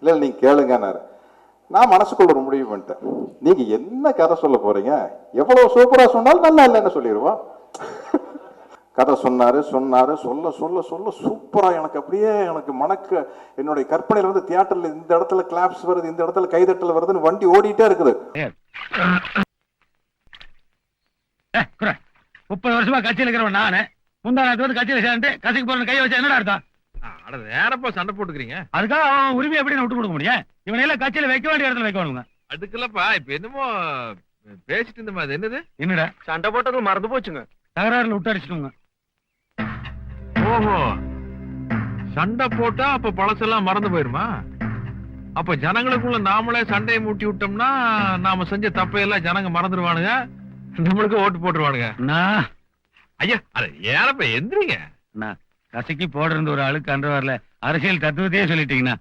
இல்லை நீங்க கேளுங்கன்னாரு. நான் மனசுக்குள்ள ஒரு முடிவு பண்ணிட்டேன். நீங்க என்ன கதை சொல்ல போறீங்க? எவ்வளவு சூப்பரா சொன்னாலும் நல்லா இல்லைன்னு சொல்லிடுவோம் கதை சொன்னாரு சொன்னாரு சொல்ல சொல்ல சொல்ல சூப்பரா எனக்கு அப்படியே எனக்கு மணக்க என்னுடைய கற்பனையில வந்து தியேட்டர்ல இந்த இடத்துல கிளாப்ஸ் வருது இந்த இடத்துல கைதட்டல் வருதுன்னு வண்டி ஓடிட்டே இருக்குது. முப்பது வருஷமா கட்சியில் இருக்கிறவன் நானு. முந்தா நேரத்து வந்து கட்சியில் சேர்ந்து கட்சிக்கு போற கை வச்சு என்னடா அர்த்தம்? அட நேரப்பா சண்டை போட்டுக்கிறீங்க. அதுக்காக அவன் உரிமை எப்படி விட்டு கொடுக்க முடியும்? இவனை எல்லாம் கட்சியில வைக்க வேண்டிய இடத்துல வைக்கணுங்க அதுக்குல்லப்பா இப்ப என்னமோ பேசிட்டு இருந்த மாதிரி என்னது? என்னடா? சண்டை போட்டது மறந்து போச்சுங்க. தகராறுல விட்டு அடிச்சிட்டுங்க. ஓஹோ. சண்டை போட்டா அப்ப பழசெல்லாம் மறந்து போயிருமா? அப்ப ஜனங்களுக்குள்ள நாமளே சண்டையை மூட்டி விட்டோம்னா நாம செஞ்ச தப்பையெல்லாம் ஜனங்க மறந்துடுவானுங்க நம்மளுக்கு ஓட்டு போட்டுருவானுங்க. ஐயா அட ஏனப்ப எந்திரிங்க. கசக்கி போடுறது ஒரு அழுக்கு அன்ற வரல. அரசியல் தத்துவத்தையே சொல்லிட்டீங்கன்னா